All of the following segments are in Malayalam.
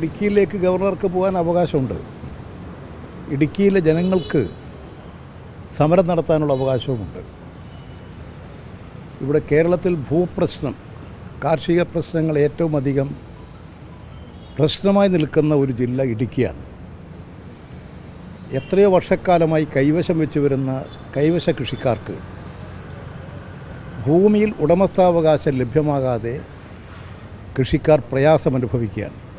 ഇടുക്കിയിലേക്ക് ഗവർണർക്ക് പോകാൻ അവകാശമുണ്ട്. ഇടുക്കിയിലെ ജനങ്ങൾക്ക് സമരം നടത്താനുള്ള അവകാശവുമുണ്ട്. ഇവിടെ കേരളത്തിൽ ഭൂപ്രശ്നം കാർഷിക പ്രശ്നങ്ങൾ ഏറ്റവും അധികം പ്രശ്നമായി നിൽക്കുന്ന ഒരു ജില്ല ഇടുക്കിയാണ്. എത്രയോ വർഷക്കാലമായി കൈവശം വെച്ച് വരുന്ന കൈവശ കൃഷിക്കാർക്ക് ഭൂമിയിൽ ഉടമസ്ഥാവകാശം ലഭ്യമാകാതെ കൃഷിക്കാർ പ്രയാസമനുഭവിക്കുകയാണ്.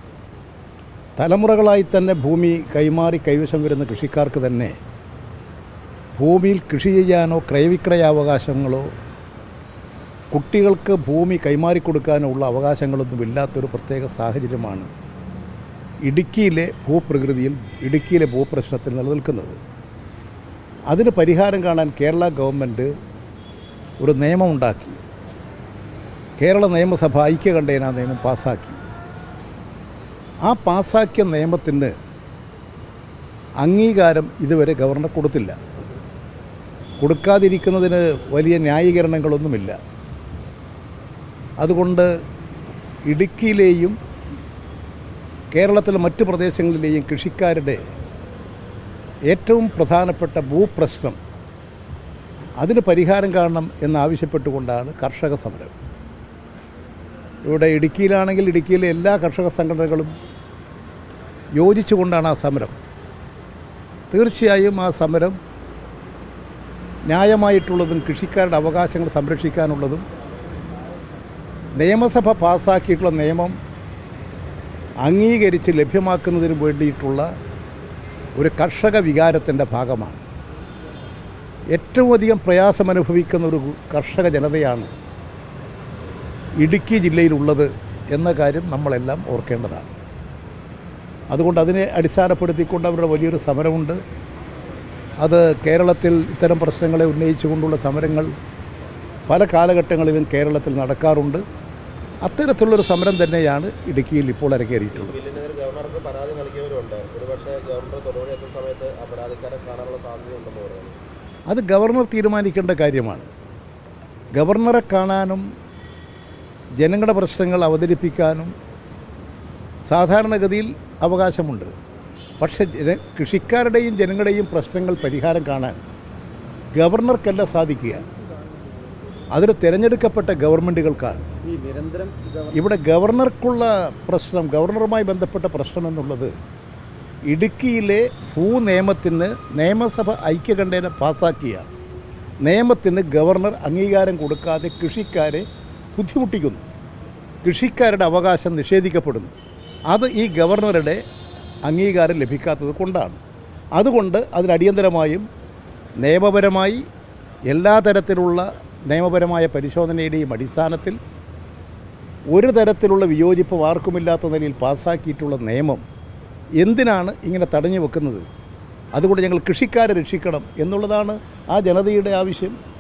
തലമുറകളായി തന്നെ ഭൂമി കൈമാറി കൈവശം വരുന്ന കൃഷിക്കാർക്ക് തന്നെ ഭൂമിയിൽ കൃഷി ചെയ്യാനോ ക്രയവിക്രയാവകാശങ്ങളോ കുട്ടികൾക്ക് ഭൂമി കൈമാറിക്കൊടുക്കാനോ ഉള്ള അവകാശങ്ങളൊന്നും ഇല്ലാത്തൊരു പ്രത്യേക സാഹചര്യമാണ് ഇടുക്കിയിലെ ഭൂപ്രകൃതിയിൽ ഇടുക്കിയിലെ ഭൂപ്രശ്നത്തിൽ നിലനിൽക്കുന്നത്. അതിന് പരിഹാരം കാണാൻ കേരള ഗവൺമെന്റ് ഒരു നിയമമുണ്ടാക്കി. കേരള നിയമസഭ ഐക്യകണ്ഠേന നിയമം പാസ്സാക്കി ആ പാസ്സാക്കിയ നിയമത്തിന് അംഗീകാരം ഇതുവരെ ഗവർണർ കൊടുത്തില്ല. കൊടുക്കാതിരിക്കുന്നതിന് വലിയ ന്യായീകരണങ്ങളൊന്നുമില്ല. അതുകൊണ്ട് ഇടുക്കിയിലെയും കേരളത്തിലെ മറ്റു പ്രദേശങ്ങളിലെയും കൃഷിക്കാരുടെ ഏറ്റവും പ്രധാനപ്പെട്ട ഭൂപ്രശ്നം അതിന് പരിഹാരം കാണണം എന്നാവശ്യപ്പെട്ടുകൊണ്ടാണ് കർഷക സമരം. ഇവിടെ ഇടുക്കിയിലാണെങ്കിൽ ഇടുക്കിയിലെ എല്ലാ കർഷക സംഘടനകളും യോജിച്ചുകൊണ്ടാണ് ആ സമരം. തീർച്ചയായും ആ സമരം ന്യായമായിട്ടുള്ളതും കൃഷിക്കാരുടെ അവകാശങ്ങൾ സംരക്ഷിക്കാനുള്ളതും നിയമസഭ പാസ്സാക്കിയിട്ടുള്ള നിയമം അംഗീകരിച്ച് ലഭ്യമാക്കുന്നതിന് വേണ്ടിയിട്ടുള്ള ഒരു കർഷക വികാരത്തിന്റെ ഭാഗമാണ്. ഏറ്റവും അധികം പ്രയാസമനുഭവിക്കുന്ന ഒരു കർഷക ജനതയാണ് ഇടുക്കി ജില്ലയിലുള്ളത് എന്ന കാര്യം നമ്മളെല്ലാം ഓർക്കേണ്ടതാണ്. അതുകൊണ്ട് അതിനെ അടിസ്ഥാനപ്പെടുത്തിക്കൊണ്ട് അവരുടെ വലിയൊരു സമരമുണ്ട്. അത് കേരളത്തിൽ ഇത്തരം പ്രശ്നങ്ങളെ ഉന്നയിച്ചുകൊണ്ടുള്ള സമരങ്ങൾ പല കാലഘട്ടങ്ങളിലും കേരളത്തിൽ നടക്കാറുണ്ട്. അത്തരത്തിലുള്ളൊരു സമരം തന്നെയാണ് ഇടുക്കിയിൽ ഇപ്പോൾ അരങ്ങേറിയിട്ടുള്ളത്. അത് ഗവർണർ തീരുമാനിക്കേണ്ട കാര്യമാണ്. ഗവർണറെ കാണാനും ജനങ്ങളുടെ പ്രശ്നങ്ങൾ അവതരിപ്പിക്കാനും സാധാരണഗതിയിൽ അവകാശമുണ്ട്. പക്ഷേ ജന കൃഷിക്കാരുടെയും ജനങ്ങളുടെയും പ്രശ്നങ്ങൾ പരിഹാരം കാണാൻ ഗവർണർക്കല്ല സാധിക്കുക. അതൊരു തിരഞ്ഞെടുക്കപ്പെട്ട ഗവൺമെന്റുകൾക്കാണ് ഇവിടെ ഗവർണർക്കുള്ള പ്രശ്നം ഗവർണറുമായി ബന്ധപ്പെട്ട പ്രശ്നം എന്നുള്ളത് ഇടുക്കിയിലെ ഭൂനിയമത്തിന് നിയമസഭ ഐക്യകണ്ഠേന പാസാക്കിയ നിയമത്തിന് ഗവർണർ അംഗീകാരം കൊടുക്കാതെ കൃഷിക്കാരെ ബുദ്ധിമുട്ടിക്കുന്നു. കൃഷിക്കാരുടെ അവകാശം നിഷേധിക്കപ്പെടുന്നു. അത് ഈ ഗവർണറുടെ അംഗീകാരം ലഭിക്കാത്തത് കൊണ്ടാണ്. അതുകൊണ്ട് അതിനടിയന്തരമായും നിയമപരമായി എല്ലാ തരത്തിലുള്ള നിയമപരമായ പരിശോധനയുടെയും അടിസ്ഥാനത്തിൽ ഒരു തരത്തിലുള്ള വിയോജിപ്പ് ആർക്കുമില്ലാത്ത നിലയിൽ പാസ്സാക്കിയിട്ടുള്ള നിയമം എന്തിനാണ് ഇങ്ങനെ തടഞ്ഞു വെക്കുന്നത്? അതുകൊണ്ട് ഞങ്ങൾ കൃഷിക്കാരെ രക്ഷിക്കണം എന്നുള്ളതാണ് ആ ജനതയുടെ ആവശ്യം.